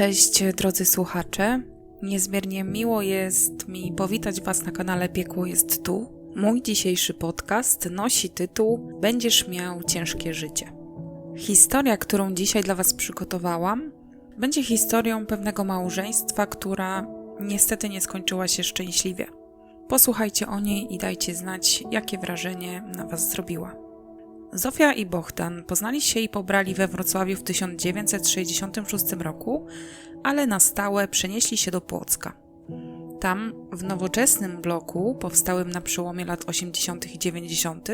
Cześć drodzy słuchacze. Niezmiernie miło jest mi powitać Was na kanale Piekło jest tu. Mój dzisiejszy podcast nosi tytuł Będziesz miał ciężkie życie. Historia, którą dzisiaj dla Was przygotowałam, będzie historią pewnego małżeństwa, która niestety nie skończyła się szczęśliwie. Posłuchajcie o niej i dajcie znać, jakie wrażenie na Was zrobiła. Zofia i Bohdan poznali się i pobrali we Wrocławiu w 1966 roku, ale na stałe przenieśli się do Płocka. Tam, w nowoczesnym bloku, powstałym na przełomie lat 80. i 90.,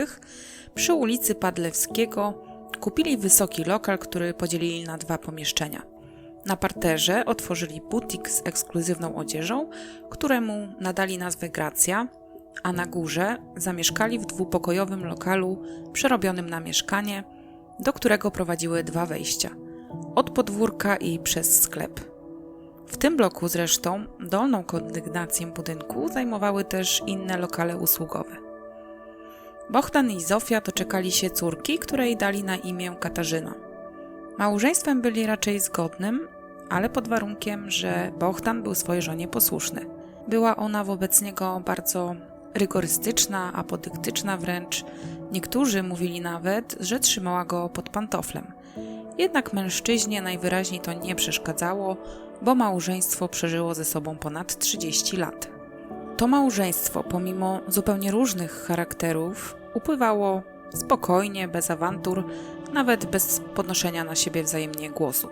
przy ulicy Padlewskiego, kupili wysoki lokal, który podzielili na dwa pomieszczenia. Na parterze otworzyli butik z ekskluzywną odzieżą, któremu nadali nazwę Gracja, a na górze zamieszkali w dwupokojowym lokalu przerobionym na mieszkanie, do którego prowadziły dwa wejścia od podwórka i przez sklep. W tym bloku zresztą dolną kondygnację budynku zajmowały też inne lokale usługowe. Bohdan i Zofia doczekali się córki, której dali na imię Katarzyna. Małżeństwem byli raczej zgodnym, ale pod warunkiem, że Bohdan był swojej żonie posłuszny. Była ona wobec niego bardzo rygorystyczna, apodyktyczna wręcz. Niektórzy mówili nawet, że trzymała go pod pantoflem. Jednak mężczyźnie najwyraźniej to nie przeszkadzało, bo małżeństwo przeżyło ze sobą ponad 30 lat. To małżeństwo, pomimo zupełnie różnych charakterów, upływało spokojnie, bez awantur, nawet bez podnoszenia na siebie wzajemnie głosu.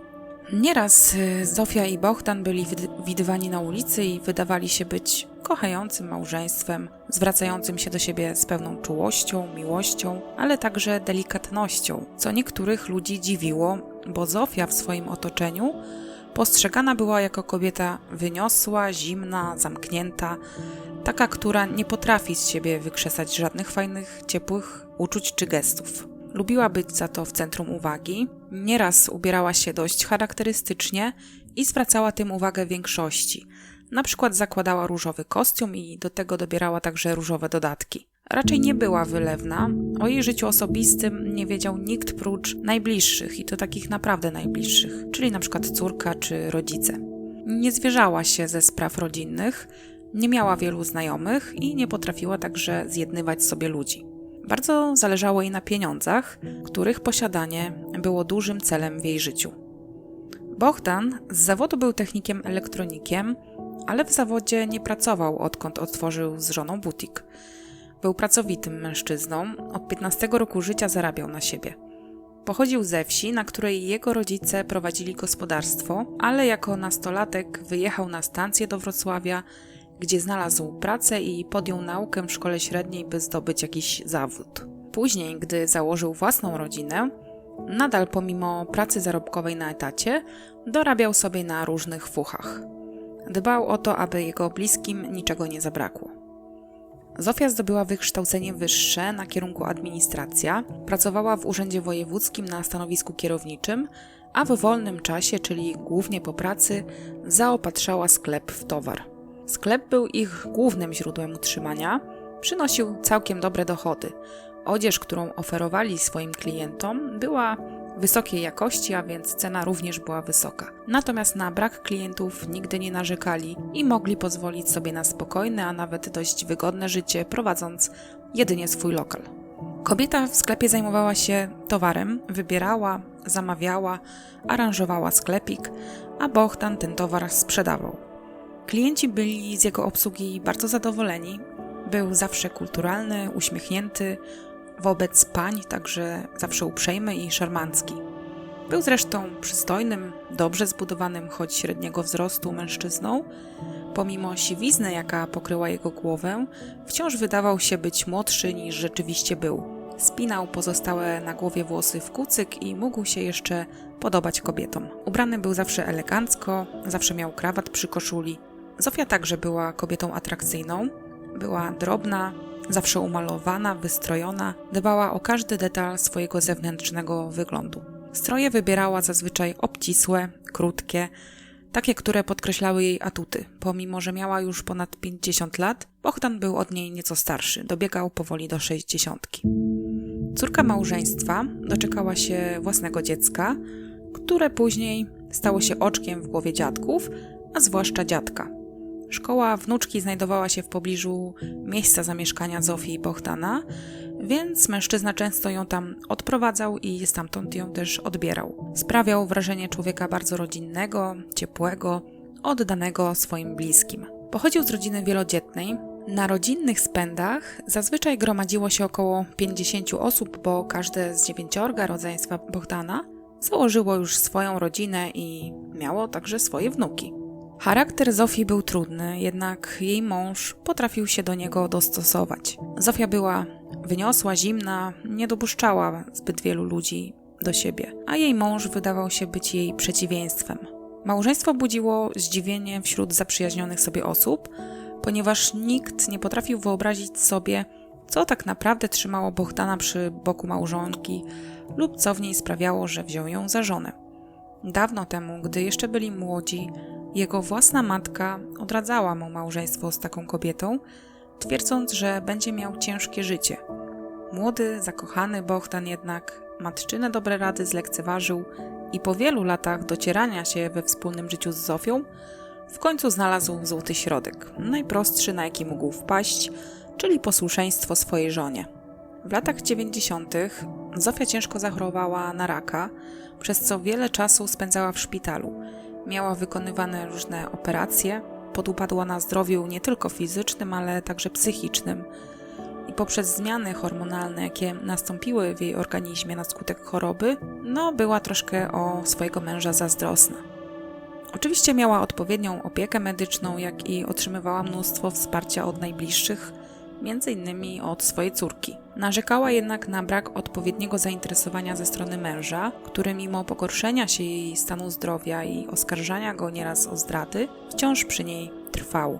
Nieraz y, Zofia i Bohdan byli widywani na ulicy i wydawali się być kochającym małżeństwem, zwracającym się do siebie z pełną czułością, miłością, ale także delikatnością, co niektórych ludzi dziwiło, bo Zofia w swoim otoczeniu postrzegana była jako kobieta wyniosła, zimna, zamknięta, taka, która nie potrafi z siebie wykrzesać żadnych fajnych, ciepłych uczuć czy gestów. Lubiła być za to w centrum uwagi, nieraz ubierała się dość charakterystycznie i zwracała tym uwagę większości. Na przykład zakładała różowy kostium i do tego dobierała także różowe dodatki. Raczej nie była wylewna. O jej życiu osobistym nie wiedział nikt prócz najbliższych i to takich naprawdę najbliższych, czyli na przykład córka czy rodzice. Nie zwierzała się ze spraw rodzinnych, nie miała wielu znajomych i nie potrafiła także zjednywać sobie ludzi. Bardzo zależało jej na pieniądzach, których posiadanie było dużym celem w jej życiu. Bohdan z zawodu był technikiem elektronikiem, ale w zawodzie nie pracował odkąd otworzył z żoną butik. Był pracowitym mężczyzną, od 15 roku życia zarabiał na siebie. Pochodził ze wsi, na której jego rodzice prowadzili gospodarstwo, ale jako nastolatek wyjechał na stację do Wrocławia gdzie znalazł pracę i podjął naukę w szkole średniej, by zdobyć jakiś zawód. Później, gdy założył własną rodzinę, nadal pomimo pracy zarobkowej na etacie, dorabiał sobie na różnych fuchach. Dbał o to, aby jego bliskim niczego nie zabrakło. Zofia zdobyła wykształcenie wyższe na kierunku administracja, pracowała w urzędzie wojewódzkim na stanowisku kierowniczym, a w wolnym czasie, czyli głównie po pracy, zaopatrzała sklep w towar. Sklep był ich głównym źródłem utrzymania, przynosił całkiem dobre dochody. Odzież, którą oferowali swoim klientom, była wysokiej jakości, a więc cena również była wysoka. Natomiast na brak klientów nigdy nie narzekali i mogli pozwolić sobie na spokojne, a nawet dość wygodne życie, prowadząc jedynie swój lokal. Kobieta w sklepie zajmowała się towarem, wybierała, zamawiała, aranżowała sklepik, a Bohdan ten towar sprzedawał. Klienci byli z jego obsługi bardzo zadowoleni. Był zawsze kulturalny, uśmiechnięty, wobec pań także zawsze uprzejmy i szarmancki. Był zresztą przystojnym, dobrze zbudowanym, choć średniego wzrostu mężczyzną. Pomimo siwizny, jaka pokryła jego głowę, wciąż wydawał się być młodszy niż rzeczywiście był. Spinał pozostałe na głowie włosy w kucyk i mógł się jeszcze podobać kobietom. Ubrany był zawsze elegancko, zawsze miał krawat przy koszuli, Zofia także była kobietą atrakcyjną. Była drobna, zawsze umalowana, wystrojona, dbała o każdy detal swojego zewnętrznego wyglądu. Stroje wybierała zazwyczaj obcisłe, krótkie, takie, które podkreślały jej atuty. Pomimo, że miała już ponad 50 lat, Bohdan był od niej nieco starszy, dobiegał powoli do 60. Córka małżeństwa doczekała się własnego dziecka, które później stało się oczkiem w głowie dziadków, a zwłaszcza dziadka. Szkoła wnuczki znajdowała się w pobliżu miejsca zamieszkania Zofii i Bohdana, więc mężczyzna często ją tam odprowadzał i stamtąd ją też odbierał. Sprawiał wrażenie człowieka bardzo rodzinnego, ciepłego, oddanego swoim bliskim. Pochodził z rodziny wielodzietnej. Na rodzinnych spędach zazwyczaj gromadziło się około 50 osób, bo każde z dziewięciorga rodzeństwa Bohdana założyło już swoją rodzinę i miało także swoje wnuki. Charakter Zofii był trudny, jednak jej mąż potrafił się do niego dostosować. Zofia była wyniosła, zimna, nie dopuszczała zbyt wielu ludzi do siebie, a jej mąż wydawał się być jej przeciwieństwem. Małżeństwo budziło zdziwienie wśród zaprzyjaźnionych sobie osób, ponieważ nikt nie potrafił wyobrazić sobie, co tak naprawdę trzymało Bohdana przy boku małżonki lub co w niej sprawiało, że wziął ją za żonę. Dawno temu, gdy jeszcze byli młodzi, jego własna matka odradzała mu małżeństwo z taką kobietą, twierdząc, że będzie miał ciężkie życie. Młody, zakochany Bohdan jednak matczyne dobre rady zlekceważył i po wielu latach docierania się we wspólnym życiu z Zofią, w końcu znalazł złoty środek, najprostszy na jaki mógł wpaść, czyli posłuszeństwo swojej żonie. W latach 90. Zofia ciężko zachorowała na raka, przez co wiele czasu spędzała w szpitalu. Miała wykonywane różne operacje, podupadła na zdrowiu nie tylko fizycznym, ale także psychicznym. I poprzez zmiany hormonalne, jakie nastąpiły w jej organizmie na skutek choroby, no była troszkę o swojego męża zazdrosna. Oczywiście miała odpowiednią opiekę medyczną, jak i otrzymywała mnóstwo wsparcia od najbliższych, innymi od swojej córki. Narzekała jednak na brak odpowiedniego zainteresowania ze strony męża, który mimo pogorszenia się jej stanu zdrowia i oskarżania go nieraz o zdrady, wciąż przy niej trwał.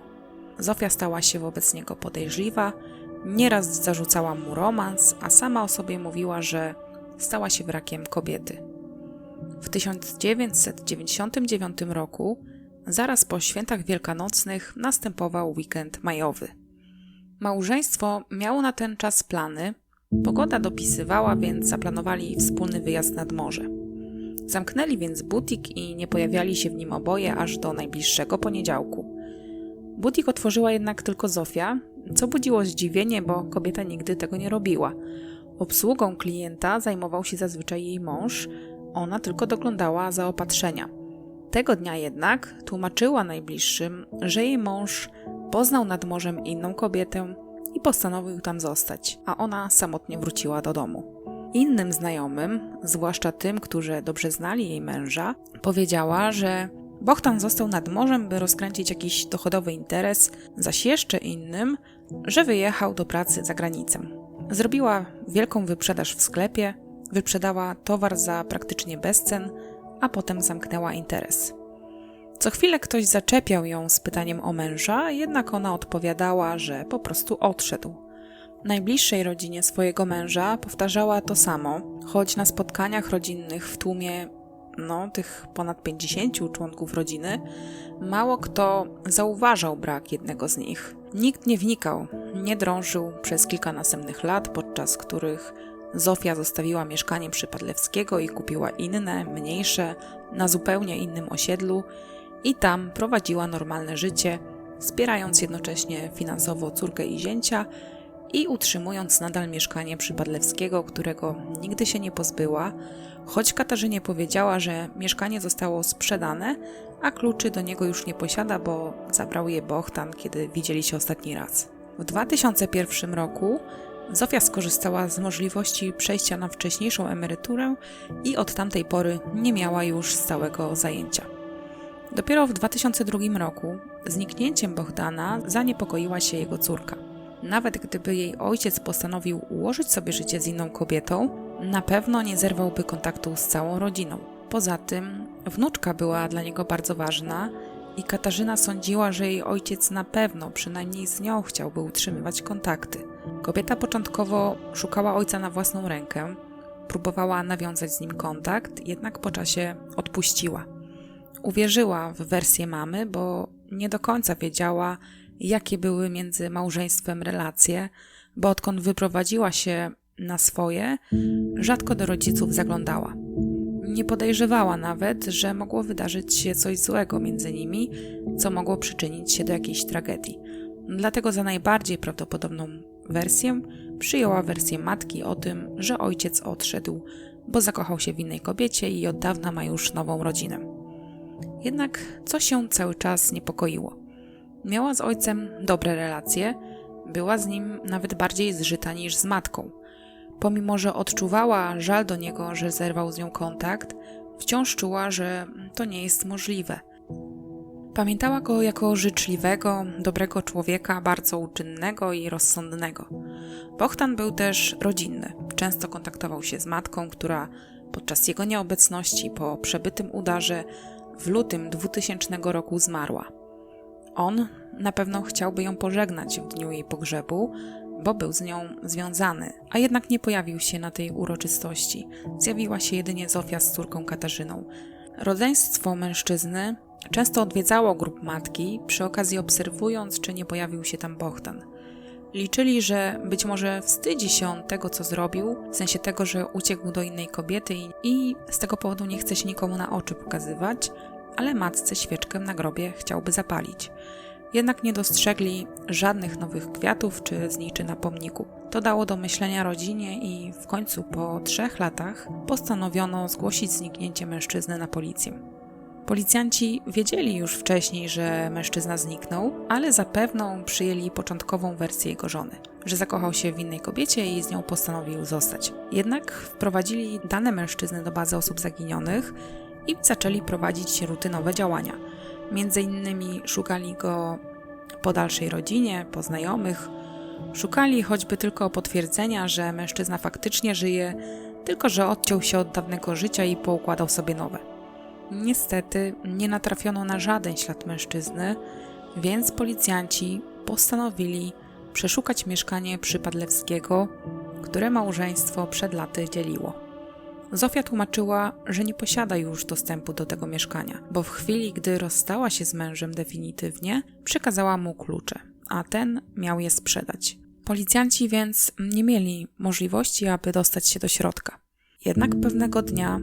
Zofia stała się wobec niego podejrzliwa, nieraz zarzucała mu romans, a sama o sobie mówiła, że stała się wrakiem kobiety. W 1999 roku, zaraz po świętach wielkanocnych, następował weekend majowy. Małżeństwo miało na ten czas plany, pogoda dopisywała, więc zaplanowali wspólny wyjazd nad morze. Zamknęli więc butik i nie pojawiali się w nim oboje aż do najbliższego poniedziałku. Butik otworzyła jednak tylko Zofia, co budziło zdziwienie, bo kobieta nigdy tego nie robiła. Obsługą klienta zajmował się zazwyczaj jej mąż, ona tylko doglądała zaopatrzenia. Tego dnia jednak tłumaczyła najbliższym, że jej mąż poznał nad morzem inną kobietę i postanowił tam zostać, a ona samotnie wróciła do domu. Innym znajomym, zwłaszcza tym, którzy dobrze znali jej męża, powiedziała, że Bohtan został nad morzem, by rozkręcić jakiś dochodowy interes, zaś jeszcze innym, że wyjechał do pracy za granicę. Zrobiła wielką wyprzedaż w sklepie, wyprzedała towar za praktycznie bezcen, a potem zamknęła interes. Co chwilę ktoś zaczepiał ją z pytaniem o męża, jednak ona odpowiadała, że po prostu odszedł. Najbliższej rodzinie swojego męża powtarzała to samo, choć na spotkaniach rodzinnych w tłumie no, tych ponad 50 członków rodziny, mało kto zauważał brak jednego z nich. Nikt nie wnikał, nie drążył przez kilka następnych lat, podczas których Zofia zostawiła mieszkanie przy Padlewskiego i kupiła inne, mniejsze, na zupełnie innym osiedlu i tam prowadziła normalne życie, wspierając jednocześnie finansowo córkę i zięcia i utrzymując nadal mieszkanie przy Padlewskiego, którego nigdy się nie pozbyła, choć Katarzynie powiedziała, że mieszkanie zostało sprzedane, a kluczy do niego już nie posiada, bo zabrał je Bohtan, kiedy widzieli się ostatni raz. W 2001 roku Zofia skorzystała z możliwości przejścia na wcześniejszą emeryturę i od tamtej pory nie miała już stałego zajęcia. Dopiero w 2002 roku zniknięciem Bohdana zaniepokoiła się jego córka. Nawet gdyby jej ojciec postanowił ułożyć sobie życie z inną kobietą, na pewno nie zerwałby kontaktu z całą rodziną. Poza tym, wnuczka była dla niego bardzo ważna i Katarzyna sądziła, że jej ojciec na pewno, przynajmniej z nią, chciałby utrzymywać kontakty. Kobieta początkowo szukała ojca na własną rękę, próbowała nawiązać z nim kontakt, jednak po czasie odpuściła. Uwierzyła w wersję mamy, bo nie do końca wiedziała, jakie były między małżeństwem relacje, bo odkąd wyprowadziła się na swoje, rzadko do rodziców zaglądała. Nie podejrzewała nawet, że mogło wydarzyć się coś złego między nimi, co mogło przyczynić się do jakiejś tragedii. Dlatego za najbardziej prawdopodobną wersję przyjęła wersję matki o tym, że ojciec odszedł, bo zakochał się w innej kobiecie i od dawna ma już nową rodzinę. Jednak coś się cały czas niepokoiło. Miała z ojcem dobre relacje, była z nim nawet bardziej zżyta niż z matką. Pomimo, że odczuwała żal do niego, że zerwał z nią kontakt, wciąż czuła, że to nie jest możliwe. Pamiętała go jako życzliwego, dobrego człowieka, bardzo uczynnego i rozsądnego. Bohdan był też rodzinny. Często kontaktował się z matką, która podczas jego nieobecności po przebytym udarze w lutym 2000 roku zmarła. On na pewno chciałby ją pożegnać w dniu jej pogrzebu, bo był z nią związany, a jednak nie pojawił się na tej uroczystości. Zjawiła się jedynie Zofia z córką Katarzyną. Rodzeństwo mężczyzny często odwiedzało grup matki, przy okazji obserwując, czy nie pojawił się tam Bohdan. Liczyli, że być może wstydzi się on tego, co zrobił, w sensie tego, że uciekł do innej kobiety i, i z tego powodu nie chce się nikomu na oczy pokazywać, ale matce świeczkę na grobie chciałby zapalić. Jednak nie dostrzegli żadnych nowych kwiatów czy zniczy na pomniku. To dało do myślenia rodzinie i w końcu po trzech latach postanowiono zgłosić zniknięcie mężczyzny na policję. Policjanci wiedzieli już wcześniej, że mężczyzna zniknął, ale zapewną przyjęli początkową wersję jego żony, że zakochał się w innej kobiecie i z nią postanowił zostać. Jednak wprowadzili dane mężczyzny do bazy osób zaginionych i zaczęli prowadzić rutynowe działania. Między innymi szukali go po dalszej rodzinie, po znajomych. Szukali choćby tylko potwierdzenia, że mężczyzna faktycznie żyje, tylko że odciął się od dawnego życia i poukładał sobie nowe. Niestety nie natrafiono na żaden ślad mężczyzny, więc policjanci postanowili przeszukać mieszkanie Przypadlewskiego, które małżeństwo przed laty dzieliło. Zofia tłumaczyła, że nie posiada już dostępu do tego mieszkania, bo w chwili, gdy rozstała się z mężem definitywnie, przekazała mu klucze, a ten miał je sprzedać. Policjanci więc nie mieli możliwości, aby dostać się do środka. Jednak pewnego dnia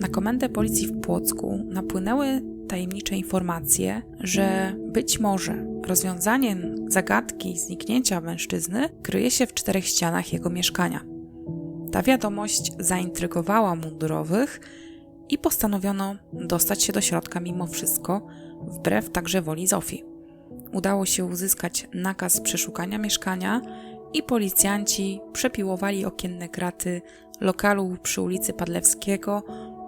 na komendę policji w Płocku napłynęły tajemnicze informacje, że być może rozwiązaniem zagadki zniknięcia mężczyzny kryje się w czterech ścianach jego mieszkania. Ta wiadomość zaintrygowała mundurowych i postanowiono dostać się do środka mimo wszystko, wbrew także woli Zofii. Udało się uzyskać nakaz przeszukania mieszkania i policjanci przepiłowali okienne kraty lokalu przy ulicy Padlewskiego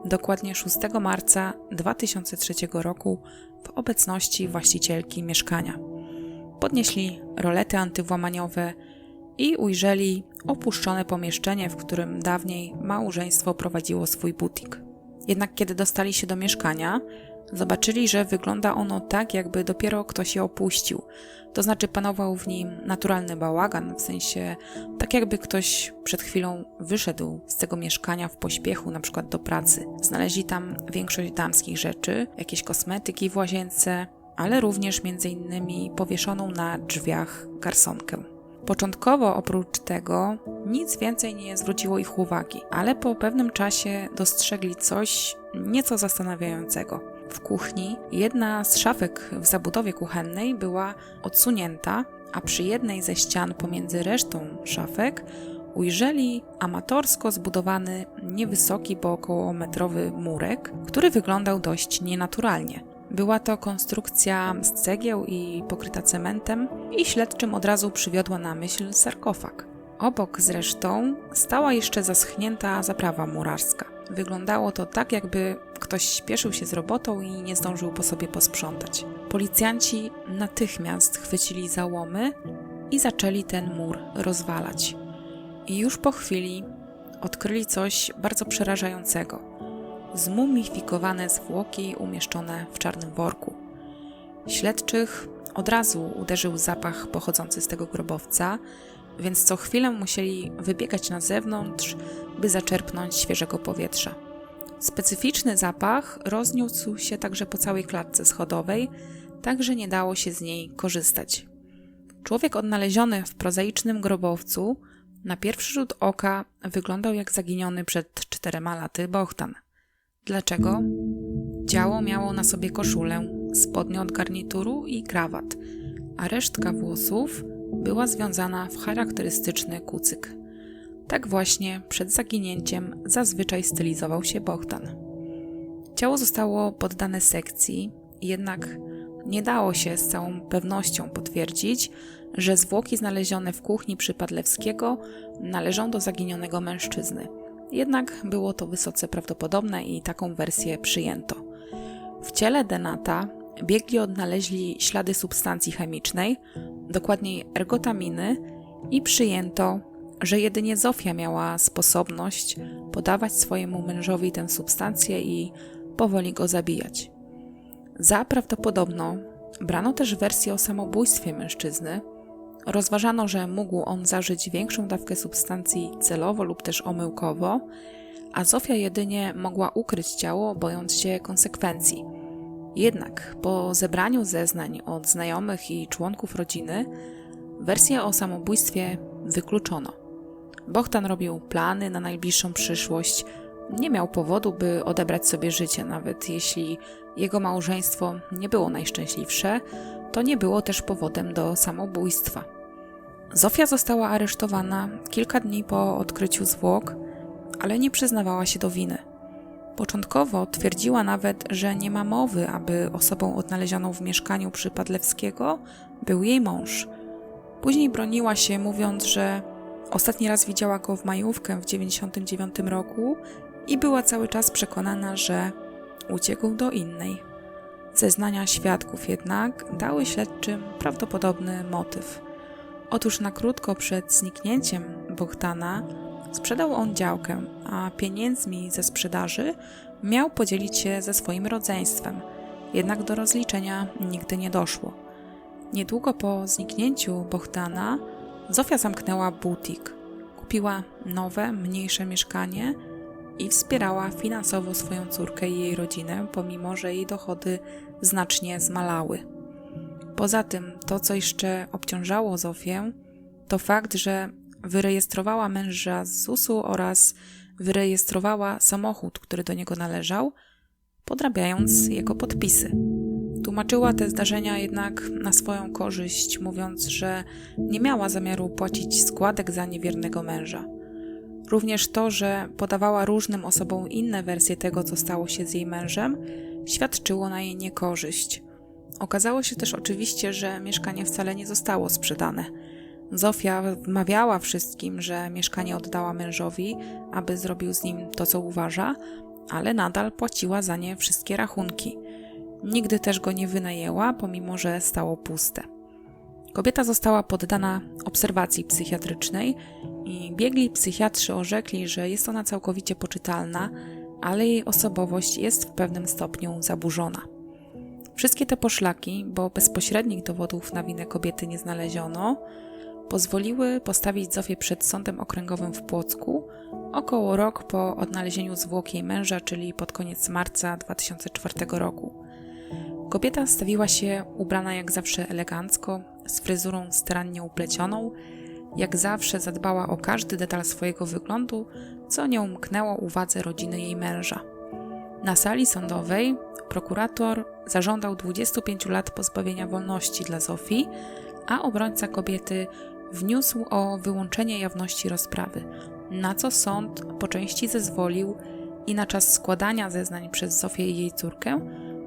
dokładnie 6 marca 2003 roku w obecności właścicielki mieszkania. Podnieśli rolety antywłamaniowe i ujrzeli opuszczone pomieszczenie, w którym dawniej małżeństwo prowadziło swój butik. Jednak kiedy dostali się do mieszkania, zobaczyli, że wygląda ono tak, jakby dopiero ktoś je opuścił. To znaczy panował w nim naturalny bałagan, w sensie tak jakby ktoś przed chwilą wyszedł z tego mieszkania w pośpiechu, na przykład do pracy. Znaleźli tam większość damskich rzeczy, jakieś kosmetyki w łazience, ale również między innymi powieszoną na drzwiach garsonkę. Początkowo oprócz tego nic więcej nie zwróciło ich uwagi, ale po pewnym czasie dostrzegli coś nieco zastanawiającego. W kuchni jedna z szafek w zabudowie kuchennej była odsunięta, a przy jednej ze ścian pomiędzy resztą szafek ujrzeli amatorsko zbudowany niewysoki, bo około metrowy murek, który wyglądał dość nienaturalnie. Była to konstrukcja z cegieł i pokryta cementem i śledczym od razu przywiodła na myśl sarkofag. Obok zresztą stała jeszcze zaschnięta zaprawa murarska. Wyglądało to tak, jakby ktoś śpieszył się z robotą i nie zdążył po sobie posprzątać. Policjanci natychmiast chwycili załomy i zaczęli ten mur rozwalać. I już po chwili odkryli coś bardzo przerażającego zmumifikowane zwłoki umieszczone w czarnym worku. Śledczych od razu uderzył zapach pochodzący z tego grobowca, więc co chwilę musieli wybiegać na zewnątrz, by zaczerpnąć świeżego powietrza. Specyficzny zapach rozniósł się także po całej klatce schodowej, tak że nie dało się z niej korzystać. Człowiek odnaleziony w prozaicznym grobowcu na pierwszy rzut oka wyglądał jak zaginiony przed czterema laty Bohtan. Dlaczego? Ciało miało na sobie koszulę, spodnie od garnituru i krawat, a resztka włosów była związana w charakterystyczny kucyk. Tak właśnie przed zaginięciem zazwyczaj stylizował się Bohdan. Ciało zostało poddane sekcji, jednak nie dało się z całą pewnością potwierdzić, że zwłoki znalezione w kuchni Przypadlewskiego należą do zaginionego mężczyzny. Jednak było to wysoce prawdopodobne i taką wersję przyjęto. W ciele Denata biegli odnaleźli ślady substancji chemicznej, dokładniej ergotaminy, i przyjęto, że jedynie Zofia miała sposobność podawać swojemu mężowi tę substancję i powoli go zabijać. Za prawdopodobną brano też wersję o samobójstwie mężczyzny. Rozważano, że mógł on zażyć większą dawkę substancji celowo lub też omyłkowo, a Zofia jedynie mogła ukryć ciało, bojąc się konsekwencji. Jednak po zebraniu zeznań od znajomych i członków rodziny, wersję o samobójstwie wykluczono. Bohtan robił plany na najbliższą przyszłość, nie miał powodu, by odebrać sobie życie, nawet jeśli jego małżeństwo nie było najszczęśliwsze, to nie było też powodem do samobójstwa. Zofia została aresztowana kilka dni po odkryciu zwłok, ale nie przyznawała się do winy. Początkowo twierdziła nawet, że nie ma mowy, aby osobą odnalezioną w mieszkaniu Przypadlewskiego był jej mąż. Później broniła się, mówiąc, że ostatni raz widziała go w majówkę w 99 roku i była cały czas przekonana, że uciekł do innej. Zeznania świadków jednak dały śledczym prawdopodobny motyw. Otóż na krótko przed zniknięciem Bohtana sprzedał on działkę, a pieniędzmi ze sprzedaży miał podzielić się ze swoim rodzeństwem, jednak do rozliczenia nigdy nie doszło. Niedługo po zniknięciu Bohtana Zofia zamknęła butik, kupiła nowe, mniejsze mieszkanie i wspierała finansowo swoją córkę i jej rodzinę, pomimo że jej dochody znacznie zmalały. Poza tym, to co jeszcze obciążało Zofię, to fakt, że wyrejestrowała męża z ZUS-u oraz wyrejestrowała samochód, który do niego należał, podrabiając jego podpisy. Tłumaczyła te zdarzenia jednak na swoją korzyść, mówiąc, że nie miała zamiaru płacić składek za niewiernego męża. Również to, że podawała różnym osobom inne wersje tego, co stało się z jej mężem, świadczyło na jej niekorzyść. Okazało się też oczywiście, że mieszkanie wcale nie zostało sprzedane. Zofia wmawiała wszystkim, że mieszkanie oddała mężowi, aby zrobił z nim to, co uważa, ale nadal płaciła za nie wszystkie rachunki. Nigdy też go nie wynajęła, pomimo że stało puste. Kobieta została poddana obserwacji psychiatrycznej i biegli psychiatrzy orzekli, że jest ona całkowicie poczytalna, ale jej osobowość jest w pewnym stopniu zaburzona. Wszystkie te poszlaki, bo bezpośrednich dowodów na winę kobiety nie znaleziono, pozwoliły postawić Zofię przed sądem okręgowym w Płocku około rok po odnalezieniu zwłok jej męża, czyli pod koniec marca 2004 roku. Kobieta stawiła się ubrana jak zawsze elegancko, z fryzurą starannie uplecioną, jak zawsze zadbała o każdy detal swojego wyglądu, co nie umknęło uwadze rodziny jej męża. Na sali sądowej prokurator zażądał 25 lat pozbawienia wolności dla Zofii, a obrońca kobiety wniósł o wyłączenie jawności rozprawy, na co sąd po części zezwolił i na czas składania zeznań przez Zofię i jej córkę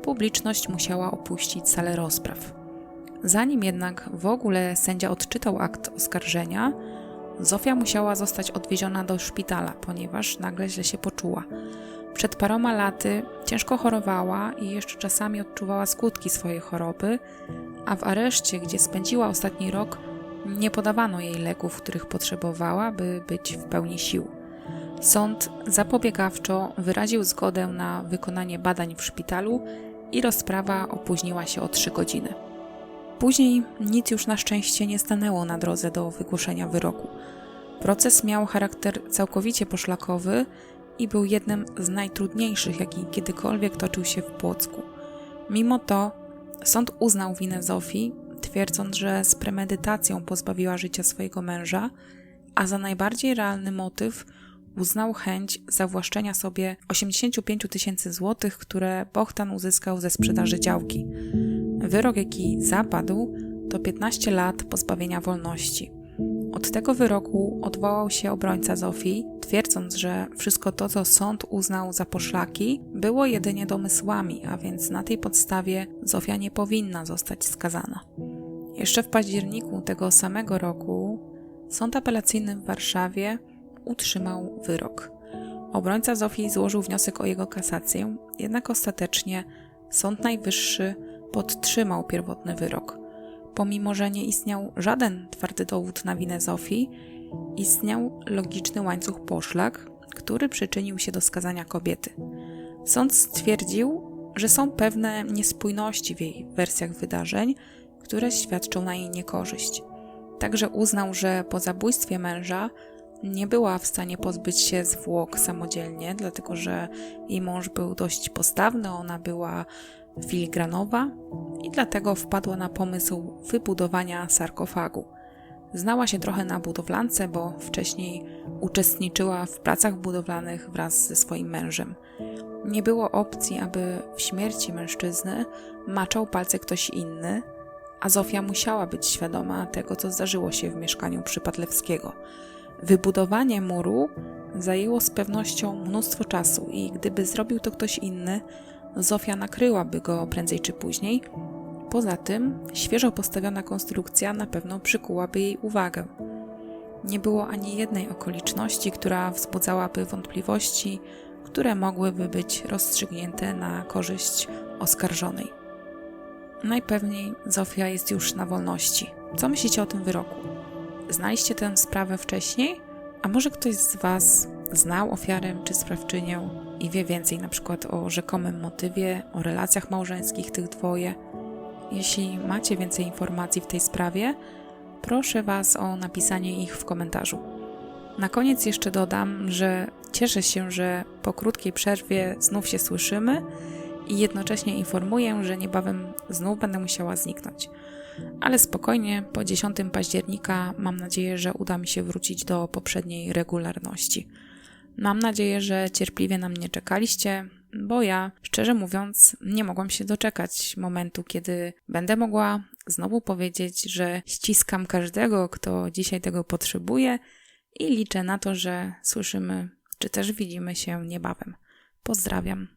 publiczność musiała opuścić salę rozpraw. Zanim jednak w ogóle sędzia odczytał akt oskarżenia, Zofia musiała zostać odwieziona do szpitala, ponieważ nagle źle się poczuła. Przed paroma laty ciężko chorowała i jeszcze czasami odczuwała skutki swojej choroby, a w areszcie, gdzie spędziła ostatni rok, nie podawano jej leków, których potrzebowała, by być w pełni sił. Sąd zapobiegawczo wyraził zgodę na wykonanie badań w szpitalu i rozprawa opóźniła się o trzy godziny. Później nic już na szczęście nie stanęło na drodze do wygłoszenia wyroku. Proces miał charakter całkowicie poszlakowy i był jednym z najtrudniejszych, jaki kiedykolwiek toczył się w Płocku. Mimo to sąd uznał winę Zofii, twierdząc, że z premedytacją pozbawiła życia swojego męża, a za najbardziej realny motyw uznał chęć zawłaszczenia sobie 85 tysięcy złotych, które Bohtan uzyskał ze sprzedaży działki. Wyrok, jaki zapadł, to 15 lat pozbawienia wolności. Od tego wyroku odwołał się obrońca Zofii, twierdząc, że wszystko to, co sąd uznał za poszlaki, było jedynie domysłami, a więc na tej podstawie Zofia nie powinna zostać skazana. Jeszcze w październiku tego samego roku sąd apelacyjny w Warszawie utrzymał wyrok. Obrońca Zofii złożył wniosek o jego kasację, jednak ostatecznie Sąd Najwyższy podtrzymał pierwotny wyrok. Pomimo, że nie istniał żaden twardy dowód na winę Zofii, istniał logiczny łańcuch poszlak, który przyczynił się do skazania kobiety. Sąd stwierdził, że są pewne niespójności w jej wersjach wydarzeń, które świadczą na jej niekorzyść. Także uznał, że po zabójstwie męża nie była w stanie pozbyć się zwłok samodzielnie, dlatego że jej mąż był dość postawny, ona była filigranowa i dlatego wpadła na pomysł wybudowania sarkofagu. Znała się trochę na budowlance, bo wcześniej uczestniczyła w pracach budowlanych wraz ze swoim mężem. Nie było opcji, aby w śmierci mężczyzny maczał palce ktoś inny, a Zofia musiała być świadoma tego, co zdarzyło się w mieszkaniu Przypadlewskiego. Wybudowanie muru zajęło z pewnością mnóstwo czasu i gdyby zrobił to ktoś inny, Zofia nakryłaby go prędzej czy później. Poza tym, świeżo postawiona konstrukcja na pewno przykułaby jej uwagę. Nie było ani jednej okoliczności, która wzbudzałaby wątpliwości, które mogłyby być rozstrzygnięte na korzyść oskarżonej. Najpewniej Zofia jest już na wolności. Co myślicie o tym wyroku? Znaliście tę sprawę wcześniej? A może ktoś z Was znał ofiarę czy sprawczynię i wie więcej na przykład o rzekomym motywie, o relacjach małżeńskich tych dwoje? Jeśli macie więcej informacji w tej sprawie, proszę Was o napisanie ich w komentarzu. Na koniec jeszcze dodam, że cieszę się, że po krótkiej przerwie znów się słyszymy i jednocześnie informuję, że niebawem znów będę musiała zniknąć. Ale spokojnie, po 10 października mam nadzieję, że uda mi się wrócić do poprzedniej regularności. Mam nadzieję, że cierpliwie na mnie czekaliście, bo ja, szczerze mówiąc, nie mogłam się doczekać momentu, kiedy będę mogła znowu powiedzieć, że ściskam każdego, kto dzisiaj tego potrzebuje i liczę na to, że słyszymy czy też widzimy się niebawem. Pozdrawiam.